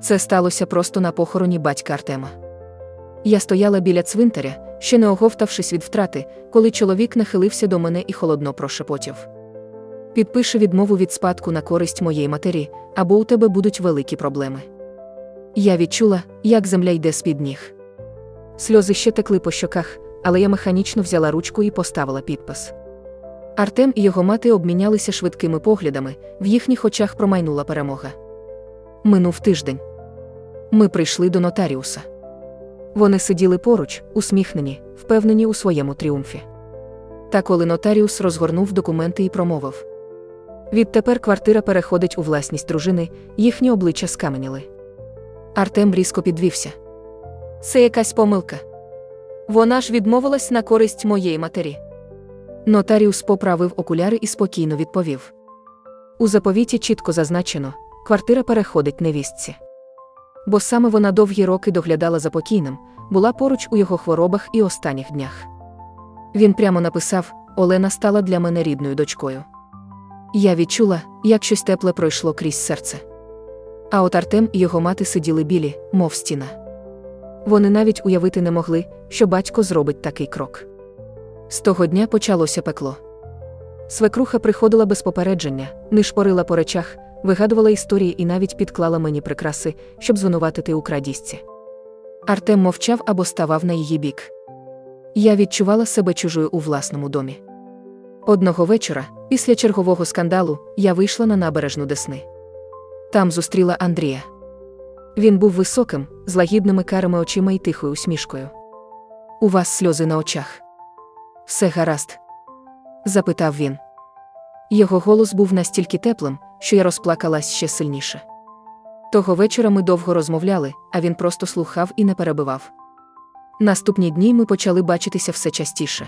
Це сталося просто на похороні батька Артема. Я стояла біля цвинтаря, ще не оговтавшись від втрати, коли чоловік нахилився до мене і холодно прошепотів. Підпиши відмову від спадку на користь моєї матері, або у тебе будуть великі проблеми. Я відчула, як земля йде з-під ніг. Сльози ще текли по щоках, але я механічно взяла ручку і поставила підпис. Артем і його мати обмінялися швидкими поглядами, в їхніх очах промайнула перемога. Минув тиждень. Ми прийшли до нотаріуса. Вони сиділи поруч, усміхнені, впевнені у своєму тріумфі. Та коли нотаріус розгорнув документи і промовив: Відтепер квартира переходить у власність дружини, їхні обличчя скаменіли. Артем різко підвівся. Це якась помилка. Вона ж відмовилась на користь моєї матері. Нотаріус поправив окуляри і спокійно відповів. У заповіті чітко зазначено, квартира переходить невістці. Бо саме вона довгі роки доглядала за покійним, була поруч у його хворобах і останніх днях. Він прямо написав: Олена стала для мене рідною дочкою. Я відчула, як щось тепле пройшло крізь серце. А от Артем і його мати сиділи білі, мов стіна. Вони навіть уявити не могли, що батько зробить такий крок. З того дня почалося пекло. Свекруха приходила без попередження, нишпорила по речах, вигадувала історії і навіть підклала мені прикраси, щоб звинуватити у крадіжці. Артем мовчав або ставав на її бік. Я відчувала себе чужою у власному домі. Одного вечора, після чергового скандалу, я вийшла на набережну Десни. Там зустріла Андрія. Він був високим, з лагідними карими очима і тихою усмішкою. У вас сльози на очах. Все гаразд? запитав він. Його голос був настільки теплим, що я розплакалась ще сильніше. Того вечора ми довго розмовляли, а він просто слухав і не перебивав. Наступні дні ми почали бачитися все частіше.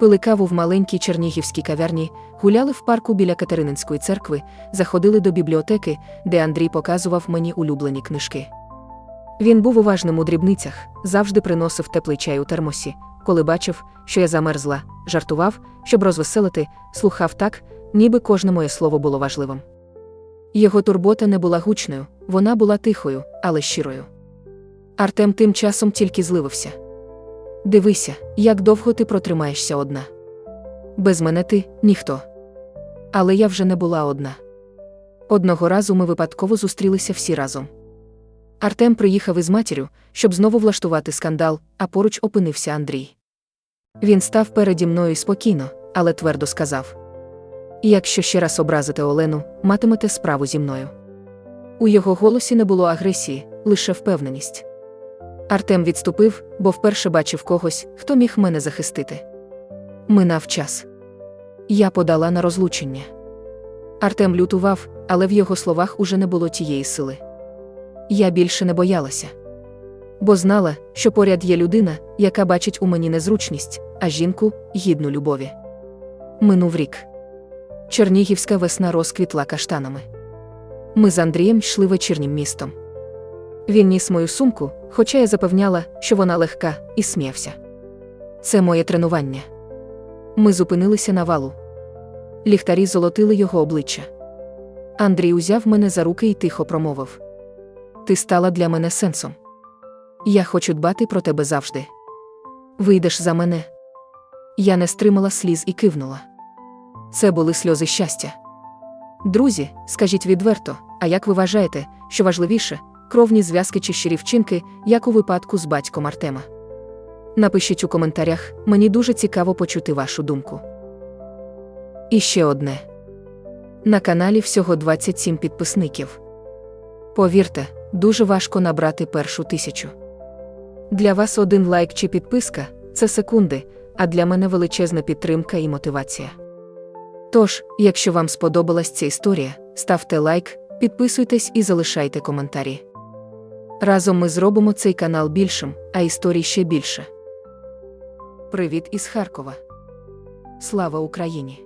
Пили каву в маленькій чернігівській кав'ярні, гуляли в парку біля Катерининської церкви, заходили до бібліотеки, де Андрій показував мені улюблені книжки. Він був уважним у дрібницях, завжди приносив теплий чай у термосі, коли бачив, що я замерзла, жартував, щоб розвеселити, слухав так, ніби кожне моє слово було важливим. Його турбота не була гучною, вона була тихою, але щирою. Артем тим часом тільки зливився. Дивися, як довго ти протримаєшся одна. Без мене ти ніхто. Але я вже не була одна. Одного разу ми випадково зустрілися всі разом. Артем приїхав із матір'ю, щоб знову влаштувати скандал, а поруч опинився Андрій. Він став переді мною спокійно, але твердо сказав: Якщо ще раз образите Олену, матимете справу зі мною. У його голосі не було агресії, лише впевненість. Артем відступив, бо вперше бачив когось, хто міг мене захистити. Минав час. Я подала на розлучення. Артем лютував, але в його словах уже не було тієї сили. Я більше не боялася. Бо знала, що поряд є людина, яка бачить у мені незручність, а жінку гідну любові. Минув рік. Чернігівська весна розквітла каштанами. Ми з Андрієм йшли вечірнім містом. Він ніс мою сумку, хоча я запевняла, що вона легка, і сміявся. Це моє тренування. Ми зупинилися на валу. Ліхтарі золотили його обличчя. Андрій узяв мене за руки і тихо промовив: Ти стала для мене сенсом. Я хочу дбати про тебе завжди. Вийдеш за мене. Я не стримала сліз і кивнула. Це були сльози щастя. Друзі, скажіть відверто, а як ви вважаєте, що важливіше, кровні зв'язки чи щирі вчинки, як у випадку з батьком Артема? Напишіть у коментарях, мені дуже цікаво почути вашу думку. І ще одне. На каналі всього 27 підписників. Повірте, дуже важко набрати першу тисячу. Для вас один лайк чи підписка це секунди, а для мене величезна підтримка і мотивація. Тож, якщо вам сподобалась ця історія, ставте лайк, підписуйтесь і залишайте коментарі. Разом ми зробимо цей канал більшим, а історій ще більше. Привіт із Харкова. Слава Україні!